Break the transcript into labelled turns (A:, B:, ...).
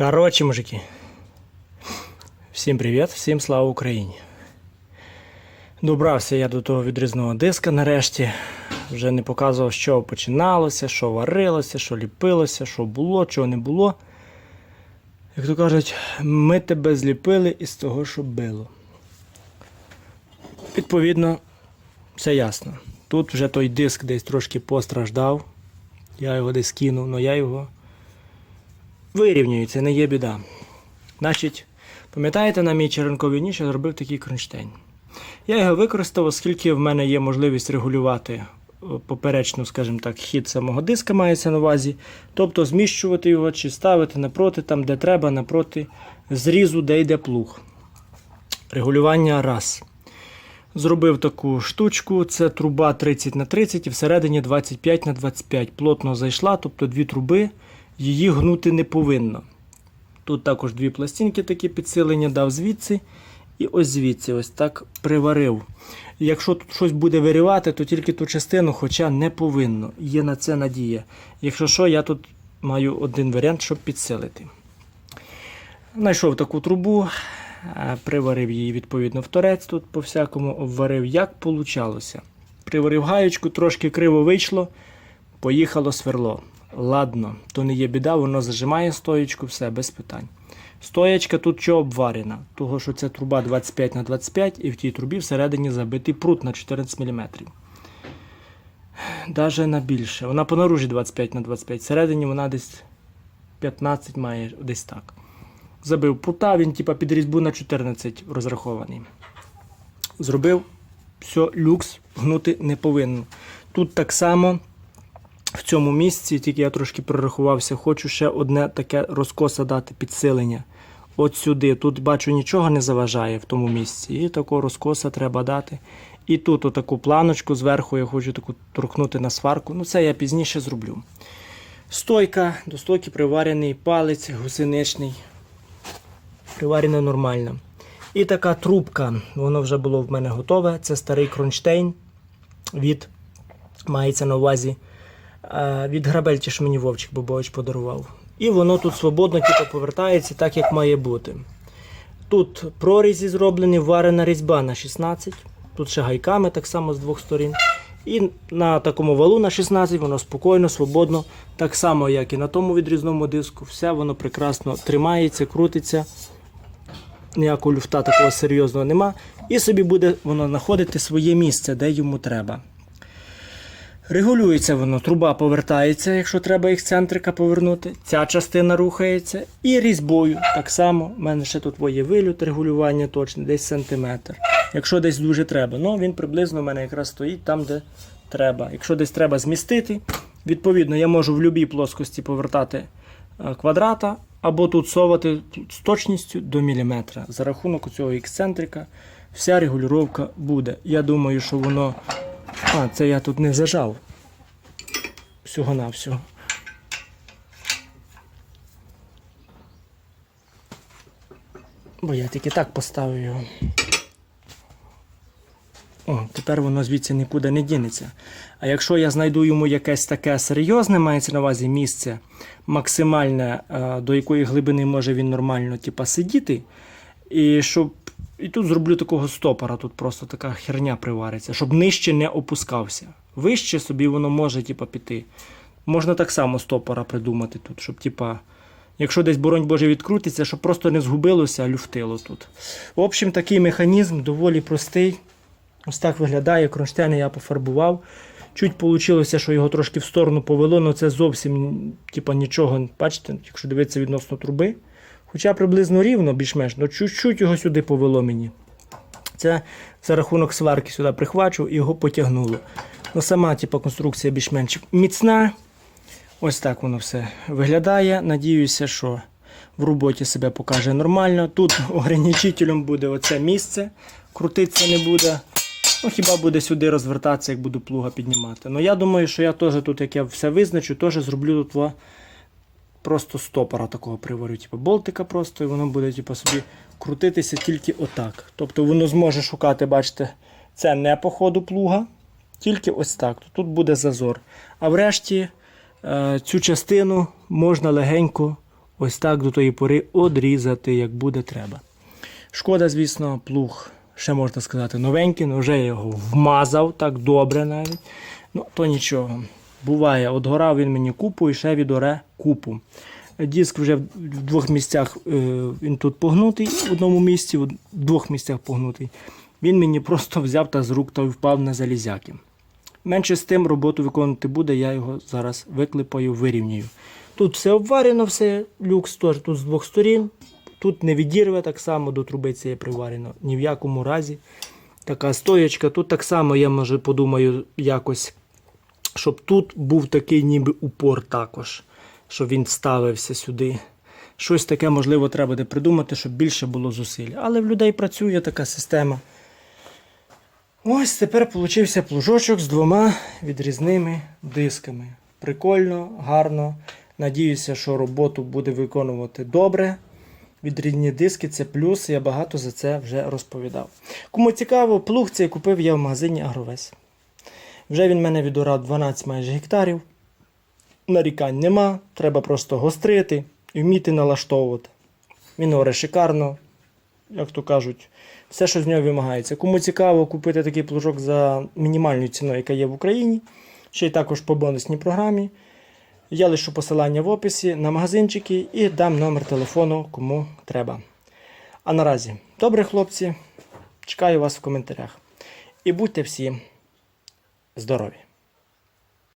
A: Коротше, мужики. Всім привіт, всім слава Україні. Добрався я до того відрізного диска нарешті. Вже не показував, що починалося, що варилося, що ліпилося, що було, чого не було. Як то кажуть, ми тебе зліпили із того, що било. Відповідно, все ясно. Тут вже той диск десь трошки постраждав. Я його десь кинув, але я його вирівнюю, це не є біда. Значить, пам'ятаєте, на мій черенковій ніж я зробив такий кронштейн. Я його використав, оскільки в мене є можливість регулювати е, поперечну, скажімо так, хід самого диска мається на увазі. Тобто зміщувати його чи ставити напроти, там, де треба, напроти зрізу, де йде плуг. Регулювання раз. Зробив таку штучку, це труба 30 на 30 і всередині 25 на 25. Плотно зайшла, тобто дві труби, її гнути не повинно. Тут також дві пластинки такі підсилення дав звідси. І ось звідси ось так приварив. Якщо тут щось буде вирівати, то тільки ту частину, хоча не повинно. Є на це надія. Якщо що, я тут маю один варіант, щоб підсилити. Знайшов таку трубу, е, приварив її відповідно в торець, тут по всякому обварив, як получалося. Приварив гаєчку, трошки криво вийшло, поїхало сверло. Ладно, то не є біда, воно зажимає стоєчку, все без питань. Стоячка тут що обварена? Того, що це труба 25 на 25 і в тій трубі всередині забитий прут на 14 мм. Даже на більше. Вона по наружі 25 на 25, всередині вона десь 15 має десь так. Забив прута, він типа під різьбу на 14 розрахований. Зробив все, люкс гнути не повинно. Тут так само в цьому місці, тільки я трошки прорахувався, хочу ще одне таке розкоса дати підсилення. От сюди. Тут бачу нічого не заважає в тому місці. І такого розкоса треба дати. І тут отаку планочку зверху я хочу таку торкнути на сварку. Ну це я пізніше зроблю. Стойка, до стойки приварений палець гусеничний. Приварена нормально. І така трубка, воно вже було в мене готове. Це старий кронштейн від, мається на увазі, від грабельті ж мені Вовчик Бобович подарував. І воно тут свободно типу, повертається так, як має бути. Тут прорізі зроблені, варена різьба на 16. Тут ще гайками так само з двох сторін. І на такому валу на 16 воно спокійно, свободно, так само, як і на тому відрізному диску. Все воно прекрасно тримається, крутиться. Ніякого люфта такого серйозного нема. І собі буде воно знаходити своє місце, де йому треба. Регулюється воно, труба повертається, якщо треба ексцентрика повернути. Ця частина рухається. І різьбою так само. У мене ще тут є вилют регулювання точно, десь сантиметр. Якщо десь дуже треба. Ну він приблизно у мене якраз стоїть там, де треба. Якщо десь треба змістити, відповідно, я можу в будь-якій плоскості повертати е, квадрата, або тут совати з точністю до міліметра. За рахунок цього ексцентрика вся регулювання буде. Я думаю, що воно. А, це я тут не зажав. Всього-навсього. Бо я тільки так поставив його. О, тепер воно звідси нікуди не дінеться. А якщо я знайду йому якесь таке серйозне, мається на увазі місце, максимальне, е, до якої глибини може він нормально типа, сидіти, і щоб. І тут зроблю такого стопора, тут просто така херня привариться, щоб нижче не опускався. Вище собі воно може типа, піти. Можна так само стопора придумати тут, щоб, типа, якщо десь боронь Боже відкрутиться, щоб просто не згубилося, а люфтило тут. В общем, такий механізм доволі простий. Ось так виглядає. Кронштейн я пофарбував. Чуть вийшло, що його трошки в сторону повело, але це зовсім типа, нічого. Бачите, якщо дивитися відносно труби. Хоча приблизно рівно, більш-менш, але чуть-чуть його сюди повело мені. Це за рахунок сварки сюди прихвачу і його потягнуло. Ну, Сама типу, конструкція більш-менш міцна. Ось так воно все виглядає. Надіюся, що в роботі себе покаже нормально. Тут ограничителем буде оце місце, крутитися не буде. Ну, хіба буде сюди розвертатися, як буду плуга піднімати. Ну я думаю, що я теж тут, як я все визначу, теж зроблю тут просто стопора такого приварю, типу болтика просто, і воно буде типу, собі крутитися тільки отак. Тобто воно зможе шукати, бачите, це не по ходу плуга, тільки ось так. Тут буде зазор. А врешті е, цю частину можна легенько ось так до тої пори одрізати, як буде треба. Шкода, звісно, плуг, ще можна сказати, новенький, але вже я його вмазав так добре навіть. Ну, то нічого. Буває, от гора він мені купу і ще відоре купу. Диск вже в двох місцях е, він тут погнутий, в одному місці, в двох місцях погнутий. Він мені просто взяв та з рук та впав на залізяки. Менше з тим роботу виконувати буде, я його зараз виклипаю, вирівнюю. Тут все обварено, все, люкс теж тут з двох сторін. Тут не відірве так само до труби цієї приварено. Ні в якому разі. Така стоячка. Тут так само я може подумаю якось, щоб тут був такий ніби упор також, щоб він вставився сюди. Щось таке, можливо, треба буде придумати, щоб більше було зусиль. Але в людей працює така система. Ось тепер получився плужочок з двома відрізними дисками. Прикольно, гарно. Надіюся, що роботу буде виконувати добре. Відрізні диски це плюс, я багато за це вже розповідав. Кому цікаво, плуг цей купив я в магазині Агровес. Вже він мене відорав 12 майже гектарів. Нарікань нема, треба просто гострити і вміти налаштовувати. Він оре шикарно, як то кажуть, все, що з нього вимагається. Кому цікаво купити такий плужок за мінімальною ціною, яка є в Україні, ще й також по бонусній програмі. Я лишу посилання в описі на магазинчики і дам номер телефону, кому треба. А наразі, добре, хлопці, чекаю вас в коментарях. І будьте всі здорові!